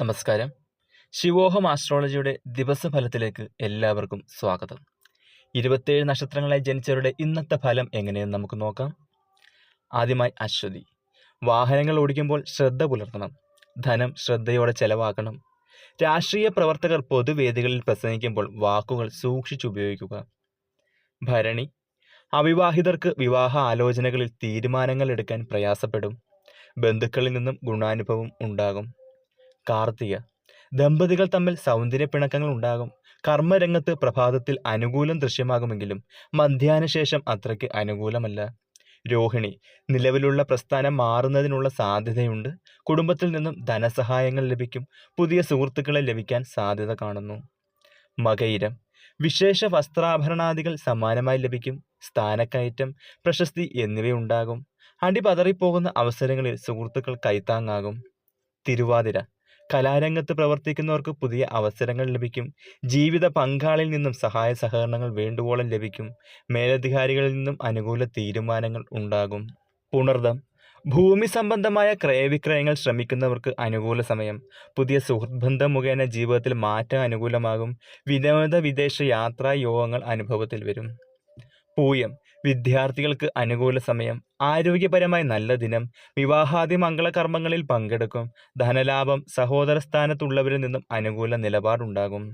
നമസ്കാരം. ശിവോഹം ആസ്ട്രോളജിയുടെ ദിവസഫലത്തിലേക്ക് എല്ലാവർക്കും സ്വാഗതം. ഇരുപത്തേഴ് നക്ഷത്രങ്ങളായി ജനിച്ചവരുടെ ഇന്നത്തെ ഫലം എങ്ങനെയെന്ന് നമുക്ക് നോക്കാം. ആദ്യമായി അശ്വതി. വാഹനങ്ങൾ ഓടിക്കുമ്പോൾ ശ്രദ്ധ പുലർത്തണം. ധനം ശ്രദ്ധയോടെ ചെലവാക്കണം. രാഷ്ട്രീയ പ്രവർത്തകർ പൊതുവേദികളിൽ പ്രസംഗിക്കുമ്പോൾ വാക്കുകൾ സൂക്ഷിച്ചുപയോഗിക്കുക ഭരണി. അവിവാഹിതർക്ക് വിവാഹ ആലോചനകളിൽ തീരുമാനങ്ങൾ എടുക്കാൻ പ്രയാസപ്പെടും. ബന്ധുക്കളിൽ നിന്നും ഗുണാനുഭവം ഉണ്ടാകും. കാർത്തിക. ദമ്പതികൾ തമ്മിൽ സൗന്ദര്യ പിണക്കങ്ങൾ ഉണ്ടാകും. കർമ്മരംഗത്ത് പ്രഭാതത്തിൽ അനുകൂലം ദൃശ്യമാകുമെങ്കിലും മധ്യാനശേഷം അത്രയ്ക്ക് അനുകൂലമല്ല. രോഹിണി നിലവിലുള്ള പ്രസ്ഥാനം മാറുന്നതിനുള്ള സാധ്യതയുണ്ട്. കുടുംബത്തിൽ നിന്നും ധനസഹായങ്ങൾ ലഭിക്കും. പുതിയ സുഹൃത്തുക്കളെ ലഭിക്കാൻ സാധ്യത കാണുന്നു. മകയിരം വിശേഷ വസ്ത്രാഭരണാദികൾ സമാനമായി ലഭിക്കും. സ്ഥാനക്കയറ്റം പ്രശസ്തി എന്നിവയുണ്ടാകും. അടിപതറിപ്പോകുന്ന അവസരങ്ങളിൽ സുഹൃത്തുക്കൾ കൈത്താങ്ങാകും. തിരുവാതിര കലാരംഗത്ത് പ്രവർത്തിക്കുന്നവർക്ക് പുതിയ അവസരങ്ങൾ ലഭിക്കും. ജീവിത പങ്കാളിൽ നിന്നും സഹായ സഹകരണങ്ങൾ വേണ്ടുവോളം ലഭിക്കും. മേലധികാരികളിൽ നിന്നും അനുകൂല തീരുമാനങ്ങൾ ഉണ്ടാകും. പുണർദം. ഭൂമി സംബന്ധമായ ക്രയവിക്രയങ്ങൾ ശ്രമിക്കുന്നവർക്ക് അനുകൂല സമയം. പുതിയ സുഹൃത്ത് ബന്ധം മുഖേന ജീവിതത്തിൽ മാറ്റം അനുകൂലമാകും. വിനോദ വിദേശ യാത്രാ യോഗങ്ങൾ അനുഭവത്തിൽ വരും. പൂയം. വിദ്യാർത്ഥികൾക്ക് അനുകൂല സമയം ആരോഗ്യപരമായി നല്ല ദിനം വിവാഹാദി മംഗളകർമ്മങ്ങളിൽ പങ്കെടുക്കും ധനലാഭം സഹോദര സ്ഥാനത്തുള്ളവരിൽ നിന്നും അനുകൂല നിലപാടുണ്ടാകും.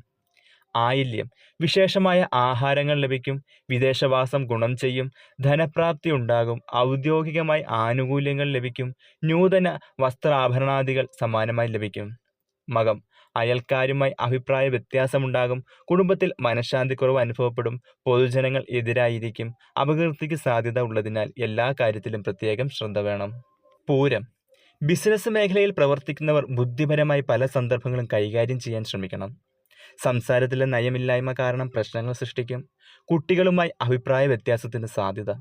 ആയില്യം വിശേഷമായ ആഹാരങ്ങൾ ലഭിക്കും വിദേശവാസം ഗുണം ചെയ്യും ധനപ്രാപ്തി ഉണ്ടാകും ഔദ്യോഗികമായി ആനുകൂല്യങ്ങൾ ലഭിക്കും നൂതന വസ്ത്രാഭരണാദികൾ സമാനമായി ലഭിക്കും. മകം അയൽക്കാരുമായി അഭിപ്രായ വ്യത്യാസമുണ്ടാകും. കുടുംബത്തിൽ മനഃശാന്തി കുറവ് അനുഭവപ്പെടും. പൊതുജനങ്ങൾ എതിരായിരിക്കും. അപകീർത്തിക്ക് സാധ്യത ഉള്ളതിനാൽ എല്ലാ കാര്യത്തിലും പ്രത്യേകം ശ്രദ്ധ വേണം. പൂരം. ബിസിനസ് മേഖലയിൽ പ്രവർത്തിക്കുന്നവർ ബുദ്ധിപരമായി പല സന്ദർഭങ്ങളും കൈകാര്യം ചെയ്യാൻ ശ്രമിക്കണം. സംസാരത്തിലെ നയമില്ലായ്മ കാരണം പ്രശ്നങ്ങൾ സൃഷ്ടിക്കും. കുട്ടികളുമായി അഭിപ്രായ വ്യത്യാസത്തിന് സാധ്യത.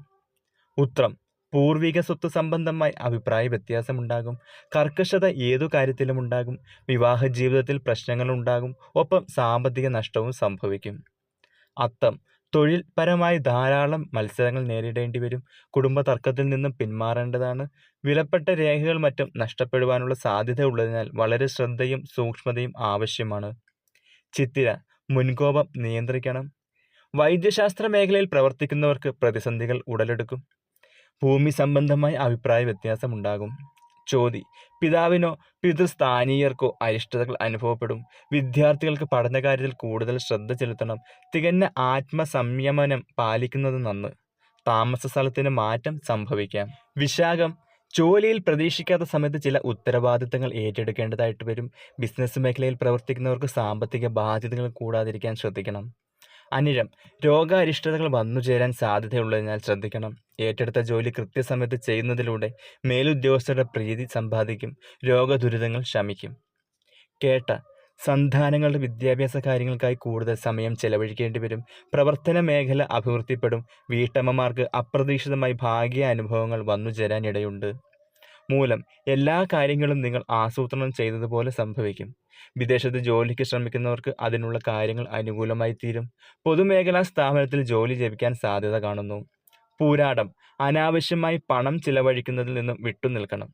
ഉത്രം. പൂർവിക സ്വത്ത് സംബന്ധമായി അഭിപ്രായ വ്യത്യാസമുണ്ടാകും. കർക്കശത ഏതു കാര്യത്തിലും ഉണ്ടാകും വിവാഹ ജീവിതത്തിൽ പ്രശ്നങ്ങൾ ഉണ്ടാകും ഒപ്പം സാമ്പത്തിക നഷ്ടവും സംഭവിക്കും. അത്തം. തൊഴിൽപരമായി ധാരാളം മത്സരങ്ങൾ നേരിടേണ്ടി വരും. കുടുംബ തർക്കത്തിൽ നിന്നും പിന്മാറേണ്ടതാണ്. വിലപ്പെട്ട രേഖകൾ മറ്റും നഷ്ടപ്പെടുവാനുള്ള സാധ്യത ഉള്ളതിനാൽ വളരെ ശ്രദ്ധയും സൂക്ഷ്മതയും ആവശ്യമാണ്. ചിത്തിര. മുൻകോപം നിയന്ത്രിക്കണം. വൈദ്യശാസ്ത്ര മേഖലയിൽ പ്രവർത്തിക്കുന്നവർക്ക് പ്രതിസന്ധികൾ ഉടലെടുക്കും. ഭൂമി സംബന്ധമായ അഭിപ്രായ വ്യത്യാസമുണ്ടാകും ചോദി. പിതാവിനോ പിതൃസ്ഥാനീയർക്കോ അരിഷ്ടതകൾ അനുഭവപ്പെടും. വിദ്യാർത്ഥികൾക്ക് പഠനകാര്യത്തിൽ കൂടുതൽ ശ്രദ്ധ ചെലുത്തണം. തികഞ്ഞ ആത്മസംയമനം പാലിക്കുന്നത് നന്ന്. താമസ സ്ഥലത്തിന് മാറ്റം സംഭവിക്കാം. വിശാഖം. ജോലിയിൽ പ്രതീക്ഷിക്കാത്ത സമയത്ത് ചില ഉത്തരവാദിത്തങ്ങൾ ഏറ്റെടുക്കേണ്ടതായിട്ട് വരും. ബിസിനസ് മേഖലയിൽ പ്രവർത്തിക്കുന്നവർക്ക് സാമ്പത്തിക ബാധ്യതകൾ കൂടാതിരിക്കാൻ ശ്രദ്ധിക്കണം. അനിഴം രോഗാരിഷ്ടതകൾ വന്നു ചേരാൻ സാധ്യതയുള്ളതിനാൽ ശ്രദ്ധിക്കണം. ഏറ്റെടുത്ത ജോലി കൃത്യസമയത്ത് ചെയ്യുന്നതിലൂടെ മേലുദ്യോഗസ്ഥരുടെ പ്രീതി സമ്പാദിക്കും രോഗദുരിതങ്ങൾ ശമിക്കും. കേട്ട സന്താനങ്ങളുടെ വിദ്യാഭ്യാസ കാര്യങ്ങൾക്കായി കൂടുതൽ സമയം ചെലവഴിക്കേണ്ടി വരും. പ്രവർത്തന മേഖല അഭിവൃദ്ധിപ്പെടും. വീട്ടമ്മമാർക്ക് അപ്രതീക്ഷിതമായി ഭാഗ്യ അനുഭവങ്ങൾ വന്നു ചേരാനിടയുണ്ട്. മൂലം എല്ലാ കാര്യങ്ങളും നിങ്ങൾ ആസൂത്രണം ചെയ്തതുപോലെ സംഭവിക്കും. വിദേശത്ത് ജോലിക്ക് ശ്രമിക്കുന്നവർക്ക് അതിനുള്ള കാര്യങ്ങൾ അനുകൂലമായി തീരും. പൊതുമേഖലാ സ്ഥാപനത്തിൽ ജോലി ലഭിക്കാൻ സാധ്യത കാണുന്നു. പൂരാടം അനാവശ്യമായി പണം ചിലവഴിക്കുന്നതിൽ നിന്നും വിട്ടുനിൽക്കണം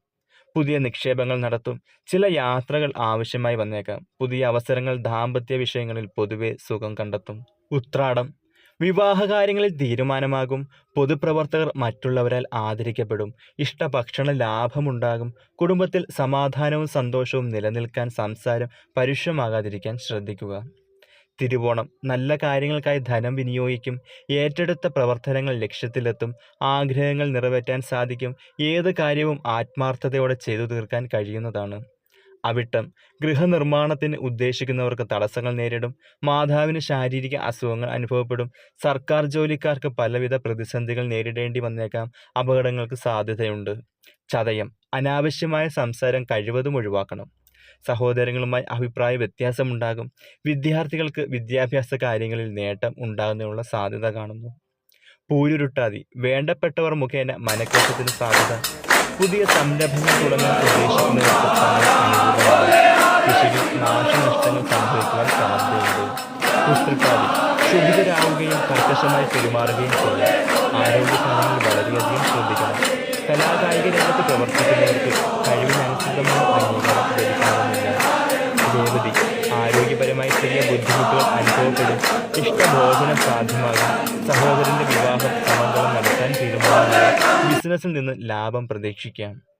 പുതിയ നിക്ഷേപങ്ങൾ നടത്തും ചില യാത്രകൾ ആവശ്യമായി വന്നേക്കാം. പുതിയ അവസരങ്ങൾ ദാമ്പത്യ വിഷയങ്ങളിൽ പൊതുവെ സുഖം കണ്ടെത്തും. ഉത്രാടം വിവാഹകാര്യങ്ങളിൽ തീരുമാനമാകും. പൊതുപ്രവർത്തകർ മറ്റുള്ളവരാൽ ആദരിക്കപ്പെടും. ഇഷ്ടഭക്ഷണ ലാഭമുണ്ടാകും. കുടുംബത്തിൽ സമാധാനവും സന്തോഷവും നിലനിൽക്കാൻ സംസാരം പരുഷമാകാതിരിക്കാൻ ശ്രദ്ധിക്കുക. തിരുവോണം. നല്ല കാര്യങ്ങൾക്കായി ധനം വിനിയോഗിക്കും. ഏറ്റെടുത്ത പ്രവർത്തനങ്ങൾ ലക്ഷ്യത്തിലെത്തും. ആഗ്രഹങ്ങൾ നിറവേറ്റാൻ സാധിക്കും. ഏത് കാര്യവും ആത്മാർത്ഥതയോടെ ചെയ്തു തീർക്കാൻ കഴിയുന്നതാണ്. അവിട്ടം. ഗൃഹനിർമ്മാണത്തിന് ഉദ്ദേശിക്കുന്നവർക്ക് തടസ്സങ്ങൾ നേരിടും. മാതാവിന് ശാരീരിക അസുഖങ്ങൾ അനുഭവപ്പെടും. സർക്കാർ ജോലിക്കാർക്ക് പലവിധ പ്രതിസന്ധികൾ നേരിടേണ്ടി വന്നേക്കാം. അപകടങ്ങൾക്ക് സാധ്യതയുണ്ട്. ചതയം. അനാവശ്യമായ സംസാരം കഴിവതും ഒഴിവാക്കണം. സഹോദരങ്ങളുമായി അഭിപ്രായ വ്യത്യാസമുണ്ടാകും. വിദ്യാർത്ഥികൾക്ക് വിദ്യാഭ്യാസ കാര്യങ്ങളിൽ നേട്ടം ഉണ്ടാകുന്നതിനുള്ള സാധ്യത കാണുന്നു. പൂരുരുട്ടാതി. വേണ്ടപ്പെട്ടവർ മുഖേന മനക്കേറ്റത്തിന് സാധ്യത. പുതിയ സംരംഭങ്ങൾ തുടങ്ങാൻ ഉദ്ദേശിക്കുന്നവർക്ക് കർക്കശമായി പെരുമാറുകയും ചെയ്യും ആരോഗ്യ ആരോഗ്യകാര്യങ്ങളിൽ വളരെയധികം ശ്രദ്ധിക്കണം. കലാകായിക രംഗത്ത് പ്രവർത്തിക്കുന്നവർക്ക് കഴിവിനനുസൃതമായ അംഗീകാരം ലഭിക്കാറുമില്ല. ആരോഗ്യപരമായി ചെറിയ ബുദ്ധിമുട്ടുകൾ അനുഭവപ്പെടും. ഇഷ്ടഭോജനം സാധ്യമാകും. സഹോദരന്റെ വിവാഹം സമന്തം നടത്താൻ തീരുമാനമായി ബിസിനസ്സിൽ നിന്ന് ലാഭം പ്രതീക്ഷിക്കാം.